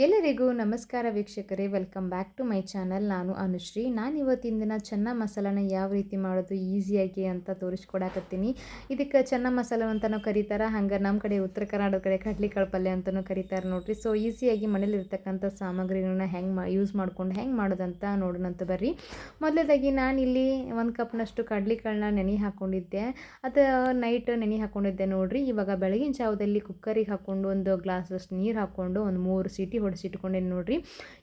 ಎಲ್ಲರಿಗೂ ನಮಸ್ಕಾರ ವೀಕ್ಷಕರೇ welcome back to my channel ನಾನು ಅನುಶ್ರೀ. ನಾನು ಇವತ್ತಿನ ದಿನ ಚೆನ್ನ ಮಸಾಲಾನ ಯಾವ ರೀತಿ ಮಾಡೋದು ಈಸಿಯಾಗಿ ಅಂತ ತೋರಿಸ್ಕೊಡಾಕತ್ತೀನಿ. ಇದಕ್ಕೆ ಚೆನ್ನ ಮಸಾಲ ಅಂತಲೂ ಕರೀತಾರೆ, ಹಂಗೆ ನಮ್ಮ ಕಡೆ ಉತ್ತರ ಕರ್ನಾಟಕ ಕಡೆ ಕಡ್ಲಿಕಾಳು ಪಲ್ಯ ಅಂತಲೂ ಕರೀತಾರೆ ನೋಡ್ರಿ. ಸೊ ಈಸಿಯಾಗಿ ಮನೇಲಿ ಇರ್ತಕ್ಕಂಥ ಸಾಮಗ್ರಿಗಳನ್ನ ಹೆಂಗೆ ಮಾ ಯೂಸ್ ಮಾಡ್ಕೊಂಡು ಹೆಂಗೆ ಮಾಡೋದಂತ ನೋಡೋಣಂತ ಬರ್ರಿ. ಮೊದಲದಾಗಿ ನಾನಿಲ್ಲಿ ಒಂದು ಕಪ್ನಷ್ಟು ಕಡ್ಲಿಕಾಳನ್ನ ನೆನೆ ಹಾಕ್ಕೊಂಡಿದ್ದೆ ಅದು ನೈಟ್ ನೆನೆ ಹಾಕ್ಕೊಂಡಿದ್ದೆ ನೋಡಿರಿ. ಇವಾಗ ಬೆಳಗಿನ ಜಾವದಲ್ಲಿ ಕುಕ್ಕರಿಗೆ ಹಾಕ್ಕೊಂಡು ಒಂದು ಗ್ಲಾಸಷ್ಟು ನೀರು ಹಾಕ್ಕೊಂಡು ಒಂದು ಮೂರು ಸೀಟಿ ಹೊಡೆಸಿಟ್ಕೊಂಡೇನಿ ನೋಡ್ರಿ.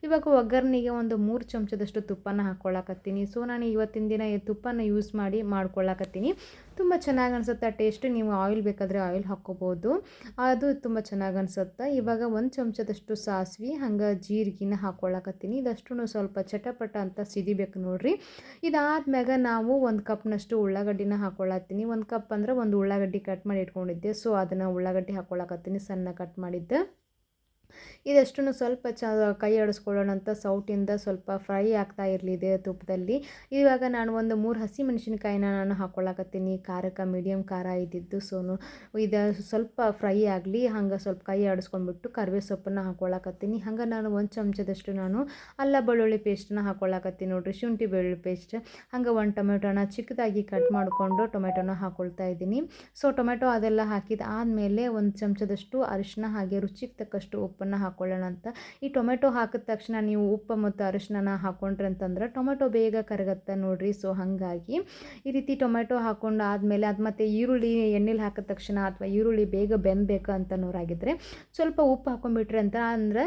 ಇವಾಗ ಒಗ್ಗರಣೆಗೆ ಒಂದು ಮೂರು ಚಮಚದಷ್ಟು ತುಪ್ಪನ ಹಾಕ್ಕೊಳ್ಳಾಕತ್ತೀನಿ ಸೊ ನಾನು ಇವತ್ತಿನ ದಿನ ಈ ತುಪ್ಪನ ಯೂಸ್ ಮಾಡಿ ಮಾಡ್ಕೊಳ್ಳಾಕತ್ತೀನಿ. ತುಂಬ ಚೆನ್ನಾಗಿ ಅನ್ಸುತ್ತೆ. ಟೇಸ್ಟ್ ನೀವು ಆಯಿಲ್ ಬೇಕಾದರೆ ಆಯಿಲ್ ಹಾಕ್ಕೋಬೋದು. ಅದು ತುಂಬ ಚೆನ್ನಾಗಿ ಅನ್ಸುತ್ತೆ. ಇವಾಗ ಒಂದು ಚಮಚದಷ್ಟು ಸಾಸಿವೆ, ಹಂಗೆ ಜೀರಿಗೆನ ಹಾಕ್ಕೊಳ್ಳಾಕತ್ತೀನಿ ಇದಷ್ಟು ಸ್ವಲ್ಪ ಚಟಪಟ ಅಂತ ಸಿದಿಬೇಕು ನೋಡ್ರಿ. ಇದಾದ್ಮ್ಯಾಗ ನಾವು ಒಂದು ಕಪ್ನಷ್ಟು ಉಳ್ಳಾಗಡ್ಡಿನ ಹಾಕ್ಕೊಳ್ಳತ್ತೀನಿ ಒಂದು ಕಪ್ ಅಂದ್ರೆ ಒಂದು ಉಳ್ಳಾಗಡ್ಡಿ ಕಟ್ ಮಾಡಿ ಇಟ್ಕೊಂಡಿದ್ದೆ. ಸೊ ಅದನ್ನು ಉಳ್ಳಾಗಡ್ಡಿ ಹಾಕ್ಕೊಳ್ಳಾಕತ್ತೀನಿ ಸಣ್ಣ ಕಟ್ ಮಾಡಿದ್ದೆ. ಇದಷ್ಟು ಸ್ವಲ್ಪ ಚ ಕೈ ಆಡಿಸ್ಕೊಳ್ಳೋಣ ಅಂತ ಸೌಟಿಂದ ಸ್ವಲ್ಪ ಫ್ರೈ ಆಗ್ತಾ ಇರಲಿ ಇದೆ ತುಪ್ಪದಲ್ಲಿ. ಇವಾಗ ನಾನು ಒಂದು ಮೂರು ಹಸಿ ಮೆಣಸಿನ್ಕಾಯಿನ ನಾನು ಹಾಕ್ಕೊಳ್ಳಾಕತ್ತೀನಿ ಖಾರಕ್ಕೆ ಮೀಡಿಯಮ್ ಖಾರ ಇದ್ದಿದ್ದು ಸೋನು. ಇದು ಸ್ವಲ್ಪ ಫ್ರೈ ಆಗಲಿ, ಹಂಗೆ ಸ್ವಲ್ಪ ಕೈ ಆಡಿಸ್ಕೊಂಡ್ಬಿಟ್ಟು ಕರಿವೇ ಸೊಪ್ಪನ್ನು ಹಾಕ್ಕೊಳ್ಳಾಕತ್ತೀನಿ ಹಂಗೆ ನಾನು ಒಂದು ಚಮಚದಷ್ಟು ನಾನು ಅಲ್ಲ ಬೆಳ್ಳುಳ್ಳಿ ಪೇಸ್ಟನ್ನ ಹಾಕ್ಕೊಳ್ಳಾಕತ್ತೀನಿ ನೋಡಿರಿ. ಶುಂಠಿ ಬೆಳ್ಳುಳ್ಳಿ ಪೇಸ್ಟ್. ಹಂಗೆ ಒಂದು ಟೊಮೆಟೊನ ಚಿಕ್ಕದಾಗಿ ಕಟ್ ಮಾಡಿಕೊಂಡು ಟೊಮೆಟೊನ ಹಾಕ್ಕೊಳ್ತಾ ಇದ್ದೀನಿ. ಸೊ ಟೊಮೆಟೊ ಅದೆಲ್ಲ ಹಾಕಿದ ಆದಮೇಲೆ ಒಂದು ಚಮಚದಷ್ಟು ಅರಿಶಿನ ಹಾಗೆ ರುಚಿಗೆ ತಕ್ಕಷ್ಟು ಉಪ್ಪನ್ನು ಹಾಕ್ಕೊಳ್ಳೋಣ ಅಂತ. ಈ ಟೊಮೆಟೊ ಹಾಕಿದ ತಕ್ಷಣ ನೀವು ಉಪ್ಪು ಮತ್ತು ಅರಿಶಿನ ಹಾಕ್ಕೊಂಡ್ರೆ ಅಂತಂದ್ರೆ ಟೊಮೆಟೊ ಬೇಗ ಕರಗತ್ತೆ ನೋಡಿರಿ. ಸೊ ಹಾಗಾಗಿ ಈ ರೀತಿ ಟೊಮೆಟೊ ಹಾಕ್ಕೊಂಡು ಆದಮೇಲೆ ಅದು ಮತ್ತು ಈರುಳ್ಳಿ ಎಣ್ಣೆಲಿ ಹಾಕಿದ ತಕ್ಷಣ ಅಥವಾ ಈರುಳ್ಳಿ ಬೇಗ ಬೆಂದಬೇಕು ಅಂತ ಅಂತನೋರಾಗಿದ್ದರೆ ಸ್ವಲ್ಪ ಉಪ್ಪು ಹಾಕೊಂಡ್ಬಿಟ್ರಿ ಅಂತ ಅಂದ್ರೆ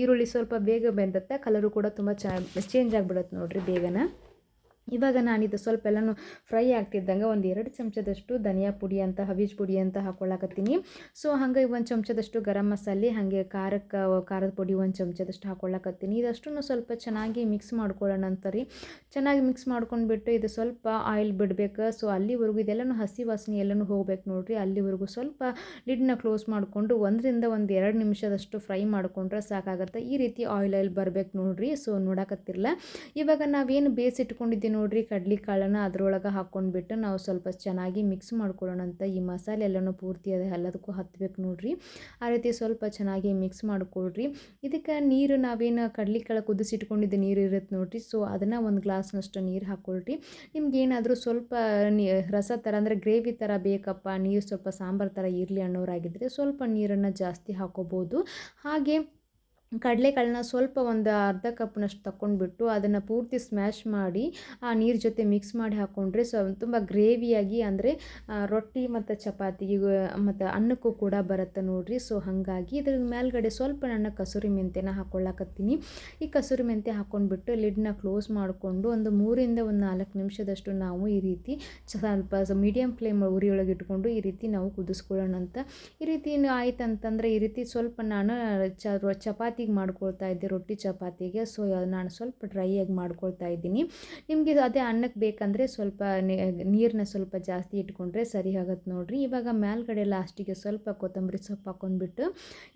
ಈರುಳ್ಳಿ ಸ್ವಲ್ಪ ಬೇಗ ಬೆಂದತ್ತೆ ಕಲರು ಕೂಡ ತುಂಬ ಚೇಂಜ್ ಆಗಿಬಿಡುತ್ತೆ ನೋಡಿರಿ ಬೇಗನೆ. ಇವಾಗ ನಾನಿದು ಸ್ವಲ್ಪ ಎಲ್ಲನೂ ಫ್ರೈ ಆಗ್ತಿದ್ದಂಗೆ ಒಂದು ಎರಡು ಚಮಚದಷ್ಟು ಧನಿಯಾ ಪುಡಿ ಅಂತ, ಹವೀಜ್ ಪುಡಿ ಅಂತ ಹಾಕ್ಕೊಳ್ಳಾಕತ್ತೀನಿ ಸೊ ಹಂಗೆ ಒಂದು ಚಮಚದಷ್ಟು ಗರಂ ಮಸಾಲೆ, ಹಾಗೆ ಖಾರಕ್ಕೆ, ಖಾರದ ಪುಡಿ ಒಂದು ಚಮಚದಷ್ಟು ಹಾಕ್ಕೊಳ್ಳಾಕತ್ತೀನಿ ಇದಷ್ಟು ಸ್ವಲ್ಪ ಚೆನ್ನಾಗಿ ಮಿಕ್ಸ್ ಮಾಡ್ಕೊಳ್ಳೋಣ ಅಂತ ರೀ. ಚೆನ್ನಾಗಿ ಮಿಕ್ಸ್ ಮಾಡ್ಕೊಂಡ್ಬಿಟ್ಟು ಇದು ಸ್ವಲ್ಪ ಆಯಿಲ್ ಬಿಡಬೇಕು. ಸೊ, ಅಲ್ಲಿವರೆಗೂ ಇದೆಲ್ಲನೂ ಹಸಿ ವಾಸನೆ ಎಲ್ಲನೂ ಹೋಗ್ಬೇಕು ನೋಡಿರಿ. ಅಲ್ಲಿವರೆಗೂ ಸ್ವಲ್ಪ ಲಿಡ್ನ ಕ್ಲೋಸ್ ಮಾಡಿಕೊಂಡು ಒಂದರಿಂದ ಒಂದು ಎರಡು ನಿಮಿಷದಷ್ಟು ಫ್ರೈ ಮಾಡಿಕೊಂಡ್ರೆ ಸಾಕಾಗುತ್ತೆ. ಈ ರೀತಿ ಆಯಿಲ್ ಆಯಿಲ್ ಬರಬೇಕು ನೋಡಿರಿ. ಸೊ ನೋಡಕತ್ತಿರಲ್ಲ ಇವಾಗ ನಾವೇನು ಬೇಯಿಸಿಟ್ಕೊಂಡಿದ್ದೀವಿ ನೋಡಿರಿ, ಕಡ್ಲಿ ಕಾಳನ್ನು ಅದರೊಳಗೆ ಹಾಕ್ಕೊಂಡ್ಬಿಟ್ಟು ನಾವು ಸ್ವಲ್ಪ ಚೆನ್ನಾಗಿ ಮಿಕ್ಸ್ ಮಾಡ್ಕೊಳ್ಳೋಣ ಅಂತ ಈ ಮಸಾಲೆ ಎಲ್ಲನೂ ಪೂರ್ತಿ ಅದು ಎಲ್ಲದಕ್ಕೂ ಹತ್ಬೇಕು ನೋಡಿರಿ. ಆ ರೀತಿ ಸ್ವಲ್ಪ ಚೆನ್ನಾಗಿ ಮಿಕ್ಸ್ ಮಾಡಿಕೊಡ್ರಿ ಇದಕ್ಕೆ ನೀರು ನಾವೇನು ಕಡ್ಲಿ ಕಾಳು ಕುದಿಸಿಟ್ಕೊಂಡಿದ್ದ ನೀರು ಇರುತ್ತೆ ನೋಡಿರಿ ಸೊ ಅದನ್ನು ಒಂದು ಗ್ಲಾಸ್ನಷ್ಟು ನೀರು ಹಾಕ್ಕೊಳ್ರಿ ನಿಮ್ಗೇನಾದರೂ ಸ್ವಲ್ಪ ನೀ ರಸ ಥರ ಅಂದರೆ ಗ್ರೇವಿ ಥರ ಬೇಕಪ್ಪ, ನೀರು ಸ್ವಲ್ಪ ಸಾಂಬಾರು ಥರ ಇರಲಿ ಅನ್ನೋರಾಗಿದ್ದರೆ ಸ್ವಲ್ಪ ನೀರನ್ನು ಜಾಸ್ತಿ ಹಾಕೋಬೋದು. ಹಾಗೆ ಕಡಲೆಕಾಳನ್ನ ಸ್ವಲ್ಪ ಒಂದು ಅರ್ಧ ಕಪ್ನಷ್ಟು ತಗೊಂಡ್ಬಿಟ್ಟು ಅದನ್ನು ಪೂರ್ತಿ ಸ್ಮ್ಯಾಶ್ ಮಾಡಿ, ಆ ನೀರು ಜೊತೆ ಮಿಕ್ಸ್ ಮಾಡಿ ಹಾಕ್ಕೊಂಡ್ರೆ ಸೊ ತುಂಬ ಗ್ರೇವಿಯಾಗಿ ಅಂದರೆ ರೊಟ್ಟಿ ಮತ್ತು ಚಪಾತಿ ಮತ್ತು ಅನ್ನಕ್ಕೂ ಕೂಡ ಬರುತ್ತೆ ನೋಡಿರಿ. ಸೊ ಹಾಗಾಗಿ ಇದ್ರ ಮೇಲ್ಗಡೆ ಸ್ವಲ್ಪ ನನ್ನ ಕಸೂರಿ ಮೆಂತೆನ ಹಾಕ್ಕೊಳ್ಳಾಕತ್ತೀನಿ ಈ ಕಸೂರಿ ಮೆಂತ್ಯ ಹಾಕ್ಕೊಂಡ್ಬಿಟ್ಟು ಲಿಡ್ನ ಕ್ಲೋಸ್ ಮಾಡಿಕೊಂಡು ಒಂದು ಮೂರಿಂದ ಒಂದು ನಾಲ್ಕು ನಿಮಿಷದಷ್ಟು ನಾವು ಈ ರೀತಿ ಸ್ವಲ್ಪ ಮೀಡಿಯಮ್ ಫ್ಲೇಮ್ ಉರಿಯೊಳಗೆ ಇಟ್ಕೊಂಡು ಈ ರೀತಿ ನಾವು ಕುದಿಸ್ಕೊಳ್ಳೋಣ ಅಂತ ಈ ರೀತಿ ಆಯ್ತು ಅಂತಂದರೆ ಈ ರೀತಿ ಸ್ವಲ್ಪ ನಾನು ಚಪಾತಿ ಚಪಾತಿಗೆ ಮಾಡ್ಕೊಳ್ತಾ ಇದ್ದೆ ರೊಟ್ಟಿ ಚಪಾತಿಗೆ. ಸೊ ನಾನು ಸ್ವಲ್ಪ ಡ್ರೈಯಾಗಿ ಮಾಡ್ಕೊಳ್ತಾ ಇದ್ದೀನಿ. ನಿಮಗೆ ಅದೇ ಅನ್ನಕ್ಕೆ ಬೇಕಂದರೆ ಸ್ವಲ್ಪ ನೀರನ್ನ ಸ್ವಲ್ಪ ಜಾಸ್ತಿ ಇಟ್ಕೊಂಡ್ರೆ ಸರಿ ಆಗುತ್ತೆ ನೋಡಿರಿ. ಇವಾಗ ಮೇಲ್ಗಡೆ ಲಾಸ್ಟಿಗೆ ಸ್ವಲ್ಪ ಕೊತ್ತಂಬರಿ ಸೊಪ್ಪು ಹಾಕೊಂಡ್ಬಿಟ್ಟು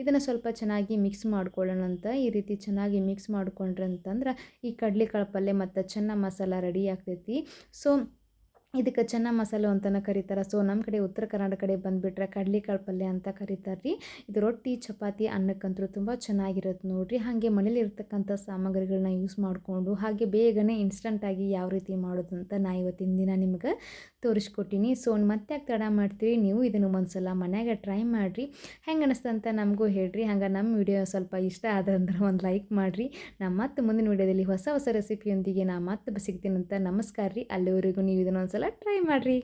ಇದನ್ನು ಸ್ವಲ್ಪ ಚೆನ್ನಾಗಿ ಮಿಕ್ಸ್ ಮಾಡ್ಕೊಳ್ಳೋಣ ಅಂತ, ಈ ರೀತಿ ಚೆನ್ನಾಗಿ ಮಿಕ್ಸ್ ಮಾಡ್ಕೊಂಡ್ರೆ ಅಂತಂದ್ರೆ ಈ ಕಡಲೆಕಾಳು ಪಲ್ಯ ಮತ್ತು ಚೆನ್ನ ಮಸಾಲ ರೆಡಿ ಆಗ್ತೈತಿ. ಸೊ ಇದಕ್ಕೆ ಚೆನ್ನ ಮಸಾಲೆ ಅಂತಲೇ ಕರೀತಾರೆ. ಸೊ ನಮ್ಮ ಕಡೆ ಉತ್ತರ ಕರ್ನಾಟಕ ಕಡೆ ಬಂದುಬಿಟ್ರೆ ಕಡಲೆಕಾಳು ಪಲ್ಯ ಅಂತ ಕರೀತಾರೆ ರೀ ಇದು ರೊಟ್ಟಿ, ಚಪಾತಿ ಅನ್ನಕ್ಕಂತೂ ತುಂಬ ಚೆನ್ನಾಗಿರುತ್ತೆ ನೋಡಿರಿ. ಹಾಗೆ ಮನೇಲಿ ಇರ್ತಕ್ಕಂಥ ಸಾಮಗ್ರಿಗಳನ್ನ ಯೂಸ್ ಮಾಡಿಕೊಂಡು ಹಾಗೆ ಬೇಗನೆ ಇನ್ಸ್ಟಂಟಾಗಿ ಯಾವ ರೀತಿ ಮಾಡೋದು ಅಂತ ನಾ ಇವತ್ತಿನ ದಿನ ನಿಮ್ಗೆ ತೋರಿಸ್ಕೊಟ್ಟಿನಿ. ಸೊ ಮತ್ತೆ ತಡ ಮಾಡ್ತೀರಿ? ನೀವು ಇದನ್ನು ಒಂದ್ಸಲ ಮನ್ಯಾಗ ಟ್ರೈ ಮಾಡಿರಿ. ಹೆಂಗೆ ಅನಿಸ್ತಂತ ನಮಗೂ ಹೇಳ್ರಿ. ಹಂಗೆ ನಮ್ಮ ವಿಡಿಯೋ ಸ್ವಲ್ಪ ಇಷ್ಟ ಆದಂದ್ರೆ ಒಂದು ಲೈಕ್ ಮಾಡಿರಿ. ನಾ ಮತ್ತೆ ಮುಂದಿನ ವಿಡಿಯೋದಲ್ಲಿ ಹೊಸ ಹೊಸ ರೆಸಿಪಿಯೊಂದಿಗೆ ನಾ ಮತ್ತೆ ಸಿಗ್ತೀನಂತ ನಮಸ್ಕಾರ ರೀ ಅಲ್ಲಿವರೆಗೂ ನೀವು ಇದನ್ನೊಂದ್ಸಲ ಟ್ರೈ ಮಾಡಿರಿ